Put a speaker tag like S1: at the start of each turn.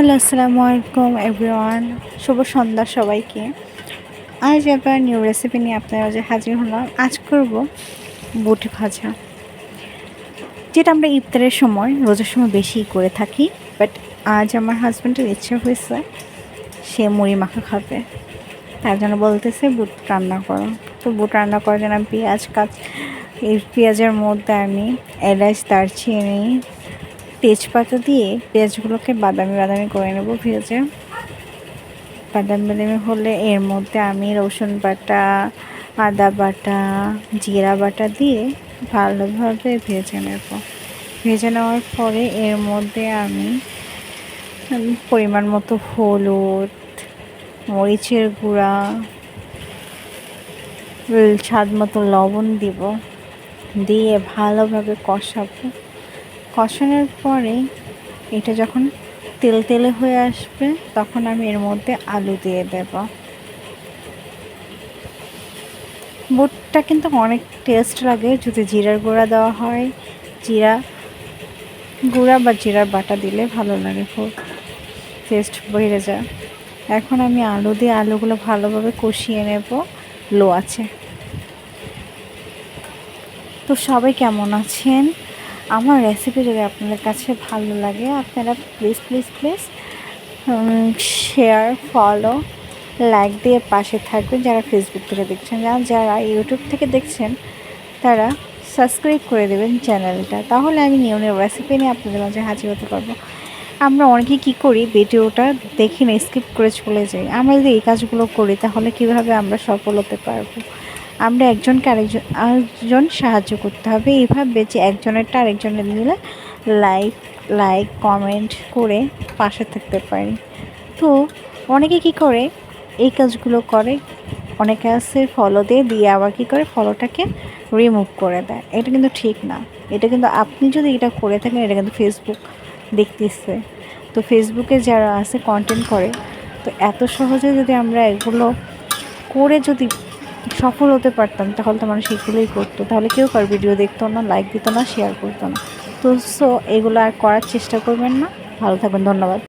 S1: Hello, আসসালামু আলাইকুম everyone. শুভ সন্ধ্যা সবাইকে। আজ আবার নিউ রেসিপি নিয়ে আপনারা যে হাজির হলাম, আজ করব বুটি ভাজা। যেটা আমরা ইফতারের সময়, রোজার সময় বেশি করে থাকি বাট আজ আমার হাজব্যান্ডের ইচ্ছে হয়েছে, সে মুড়ি মাখা খাবে। তার জন্য বলতেছে, বুট রান্না করো। তো বুট রান্না করার জন্য পেঁয়াজ কাজ এই পেঁয়াজের মধ্যে আমি এলাচ, দারচিনি তেজপাতা দিয়ে পেঁয়াজগুলোকে বাদামি বাদামি করে নেব ভেজে। বাদামি বাদামি হলে এর মধ্যে আমি রসুন বাটা, আদা বাটা, জিরা বাটা দিয়ে ভালোভাবে ভেজে নেব। ভেজে নেওয়ার পরে এর মধ্যে আমি পরিমাণ মতো হলুদ, মরিচের গুঁড়া, স্বাদ মতো লবণ দিব। দিয়ে ভালোভাবে কষাবো। কষানোর পরে এটা যখন তেল তেলে হয়ে আসবে, তখন আমি এর মধ্যে আলু দিয়ে দেব। বুটটা কিন্তু অনেক টেস্ট লাগে, যদি জিরার গুঁড়া দেওয়া হয়। জিরা গুঁড়া বা জিরার বাটা দিলে ভালো লাগে, খুব টেস্ট বেড়ে যায়। এখন আমি আলু দিয়ে আলুগুলো ভালোভাবে কষিয়ে নেব লো আছে তো সবাই কেমন আছেন? আমার রেসিপি যদি আপনাদের কাছে ভালো লাগে, আপনারা please please please share follow like দিয়ে পাশে থাকবেন। যারা ফেসবুক থেকে দেখছেন, আর যারা ইউটিউব থেকে দেখছেন, তারা সাবস্ক্রাইব করে দেবেন চ্যানেলটা তাহলে আমি নিয়ম রেসিপি নিয়ে আপনাদের মাঝে হাজির হতে পারব। আমরা অনেকে কি করি ভিডিওটা দেখি না স্কিপ করে চলে যাই। আমরা যদি এই কাজগুলো করি, তাহলে কীভাবে আমরা সফল হতে পারব? আমরা একজনকে আরেকজন আরেকজন সাহায্য করতে হবে। এইভাবে যে একজনেরটা আরেকজনের দিলে লাইক লাইক কমেন্ট করে পাশে থাকতে পারি। তো অনেকে কি করে? এই কাজগুলো করে, অনেকে আছে ফলো দিয়ে দিয়ে আবার কী করে? ফলোটাকে রিমুভ করে দেয়। এটা কিন্তু ঠিক না। এটা কিন্তু আপনি যদি এটা করে থাকেন, এটা কিন্তু ফেসবুক দেখতেছে। তো ফেসবুকে যারা আছে কন্টেন্ট করে, তো এত সহজে যদি আমরা এগুলো করে যদি সফল হতে পারতাম, তাহলে তো মানুষ এগুলোই করতো। তাহলে কেউ কার ভিডিও দেখতো না লাইক দিত না শেয়ার করতো না। তো সো এগুলো আর করার চেষ্টা করবেন না। ভালো থাকবেন, ধন্যবাদ।